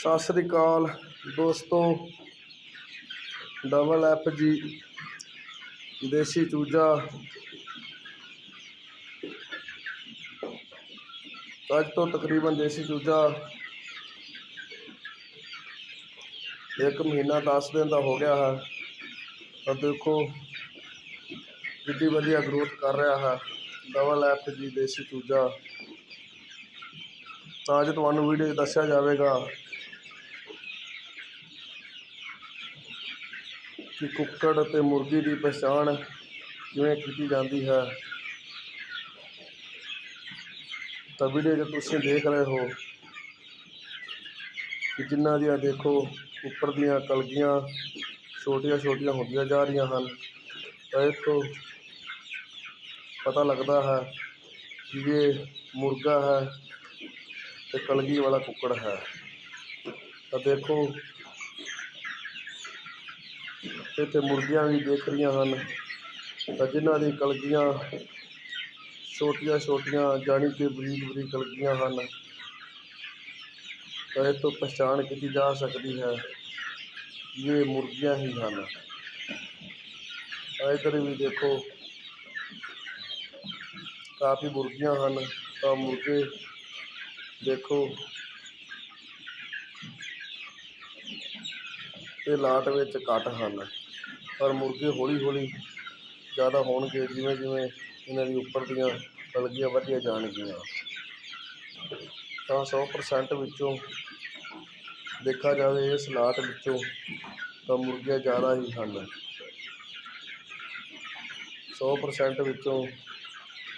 ਸਤਿ ਸ੍ਰੀ ਅਕਾਲ ਦੋਸਤੋ double F ਜੀ ਦੇਸੀ ਚੂਜਾ। ਅੱਜ ਤੋਂ ਤਕਰੀਬਨ ਦੇਸੀ ਚੂਜਾ ਇੱਕ ਮਹੀਨਾ 10 ਦਿਨ ਦਾ ਹੋ ਗਿਆ ਹੈ। ਤਾਂ ਦੇਖੋ ਕਿੰਨੀ ਵਧੀਆ ਗਰੋਥ ਕਰ ਰਿਹਾ ਹੈ ਡਬਲ ਐਫ ਜੀ ਦੇਸੀ ਚੂਜਾ। ਤਾਂ ਅੱਜ ਤੁਹਾਨੂੰ ਵੀਡੀਓ 'ਚ ਦੱਸਿਆ ਜਾਵੇਗਾ ਕਿ ਕੁੱਕੜ ਅਤੇ ਮੁਰਗੀ ਦੀ ਪਛਾਣ ਕਿਵੇਂ ਕੀਤੀ ਜਾਂਦੀ ਹੈ? ਤਾਂ ਵੀਡੀਓ 'ਚ ਤੁਸੀਂ ਦੇਖ ਰਹੇ ਹੋ ਕਿ ਜਿਨ੍ਹਾਂ ਦੀਆਂ ਦੇਖੋ ਉੱਪਰ ਦੀਆਂ ਕਲਗੀਆਂ ਛੋਟੀਆਂ ਛੋਟੀਆਂ ਹੁੰਦੀਆਂ ਜਾ ਰਹੀਆਂ ਹਨ, ਤਾਂ ਇਸ ਤੋਂ ਪਤਾ ਲੱਗਦਾ ਹੈ ਕਿ ਇਹ ਮੁਰਗਾ ਹੈ ਤੇ ਕਲਗੀ ਵਾਲਾ ਕੁੱਕੜ ਹੈ। ਤਾਂ ਦੇਖੋ ਇੱਥੇ ਮੁਰਗੀਆਂ ਵੀ ਦੇਖ ਰਹੀਆਂ ਹਨ। ਤਾਂ ਜਿਨ੍ਹਾਂ ਦੀ ਕਲਗੀਆਂ ਛੋਟੀਆਂ ਛੋਟੀਆਂ ਜਾਣੀ ਕਿ ਬਰੀਕ ਬਰੀਕ ਕਲਗੀਆਂ ਹਨ, ਤਾਂ ਇਹ ਤੋਂ ਪਛਾਣ ਕੀਤੀ ਜਾ ਸਕਦੀ ਹੈ ਇਹ ਮੁਰਗੀਆਂ ਹੀ ਹਨ। ਤਾਂ ਵੀ ਦੇਖੋ, ਕਾਫੀ ਮੁਰਗੀਆਂ ਹਨ। ਤਾਂ ਮੁਰਗੇ ਦੇਖੋ ਤੇ ਲਾਟ ਵਿੱਚ ਘੱਟ ਹਨ। ਪਰ ਮੁਰਗੇ ਹੌਲੀ ਹੌਲੀ ਜ਼ਿਆਦਾ ਹੋਣਗੇ ਜਿਵੇਂ ਜਿਵੇਂ ਇਹਨਾਂ ਦੀ ਉੱਪਰ ਦੀਆਂ ਕਲਗੀਆਂ ਵਧੀਆਂ ਜਾਣਗੀਆਂ। ਤਾਂ 100% ਵਿੱਚੋਂ ਦੇਖਿਆ ਜਾਵੇ ਇਸ ਲਾਟ ਵਿੱਚੋਂ ਤਾਂ ਮੁਰਗੀਆਂ ਜ਼ਿਆਦਾ ਹੀ ਹਨ। 100% ਵਿੱਚੋਂ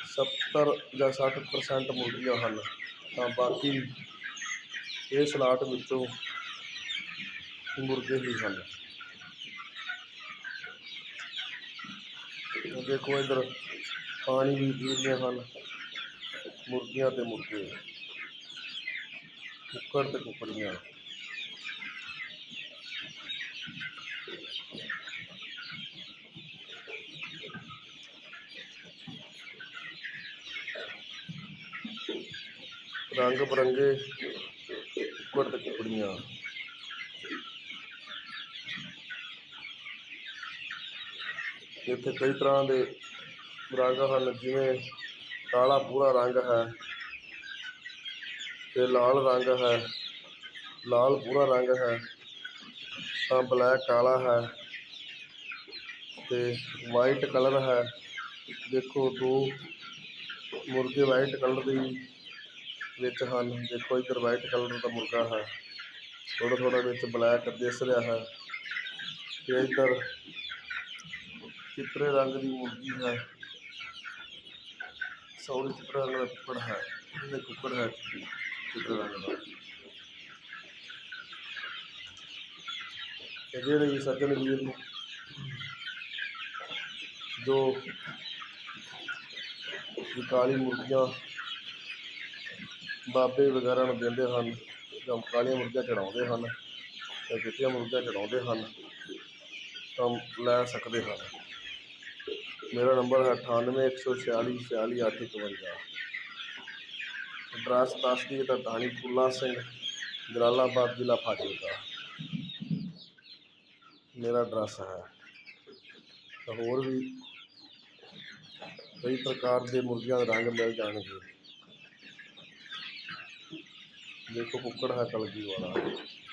70 ਜਾਂ 60% ਮੁਰਗੀਆਂ ਹਨ। ਤਾਂ ਬਾਕੀ ਇਸ ਲਾਟ ਵਿੱਚੋਂ ਮੁਰਗੇ ਹੀ ਹਨ ਦੇਖੋ ਇੱਧਰ ਪਾਣੀ ਵੀ ਪੀ ਰਹੀਆਂ ਹਨ ਮੁਰਗੀਆਂ ਤੇ ਮੁਰਗੇ ਕੁੱਕੜ ਤੇ ਕੁੱਕੜੀਆਂ ਰੰਗ ਬਰੰਗੇ ਕੁੱਕੜ ਤੇ ਕੁੱਕੜੀਆਂ ਇੱਥੇ ਕਈ ਤਰ੍ਹਾਂ ਦੇ ਰੰਗ ਹਨ, ਜਿਵੇਂ ਕਾਲਾ ਪੂਰਾ ਰੰਗ ਹੈ ਤੇ ਲਾਲ ਰੰਗ ਹੈ, ਲਾਲ ਪੂਰਾ ਰੰਗ ਹੈ, ਤਾਂ ਬਲੈਕ ਕਾਲਾ ਹੈ ਤੇ ਵਾਈਟ ਕਲਰ ਹੈ। ਦੇਖੋ, ਦੋ ਮੁਰਗੇ ਵਾਈਟ ਕਲਰ ਦੀ ਵਿੱਚ ਹਨ। ਦੇਖੋ, ਇੱਧਰ ਵਾਈਟ ਕਲਰ ਦਾ ਮੁਰਗਾ ਹੈ। ਥੋੜ੍ਹਾ ਥੋੜ੍ਹਾ ਵਿੱਚ ਬਲੈਕ ਦਿਸ ਰਿਹਾ ਹੈ ਤੇ ਇੱਧਰ ਚਿੱਤਰੇ ਰੰਗ ਦੀ ਮੁਰਗੀ ਹੈ। ਸੌਰੀ, ਚਿੱਤਰੇ ਰੰਗ ਦਾ ਕੁੱਕੜ ਹੈ। ਇਹ ਕੁੱਕੜ ਹੈ ਚਿੱਤਰੇ ਰੰਗ ਦਾ। ਤੇ ਜਿਹੜੇ ਵੀ ਸੱਜਣ ਵੀਰ ਨੂੰ, ਜੋ ਕਾਲੀ ਮੁਰਗੀਆਂ ਬਾਬੇ ਵਗੈਰਾ ਨੂੰ ਦਿੰਦੇ ਹਨ, ਜਾਂ ਕਾਲੀਆਂ ਮੁਰਗੀਆਂ ਚੜਾਉਂਦੇ ਹਨ, ਜਾਂ ਚਿੱਟੀਆਂ ਮੁਰਗੀਆਂ ਚੜਾਉਂਦੇ ਹਨ, ਤਾਂ ਲੈ ਸਕਦੇ ਹਨ। ਮੇਰਾ ਨੰਬਰ ਹੈ ਅਠਾਨਵੇਂ ਇੱਕ ਸੌ ਛਿਆਲੀ ਛਿਆਲੀ ਅੱਠ ਇਕਵੰਜਾ ਐਡਰੈਸ ਦੱਸ ਦਈਏ ਤਾਂ ਢਾਣੀ ਫੁੱਲਾ ਸਿੰਘ ਜਲਾਲਾਬਾਦ ਜ਼ਿਲ੍ਹਾ ਫਾਜ਼ਿਲਕਾ ਮੇਰਾ ਐਡਰੈਸ ਹੈ ਤਾਂ ਹੋਰ ਵੀ ਕਈ ਪ੍ਰਕਾਰ ਦੇ ਮੁਰਗੀਆਂ ਦੇ ਰੰਗ ਮਿਲ ਜਾਣਗੇ ਦੇਖੋ ਕੁੱਕੜ ਹੈ ਕਲਗੀ ਵਾਲਾ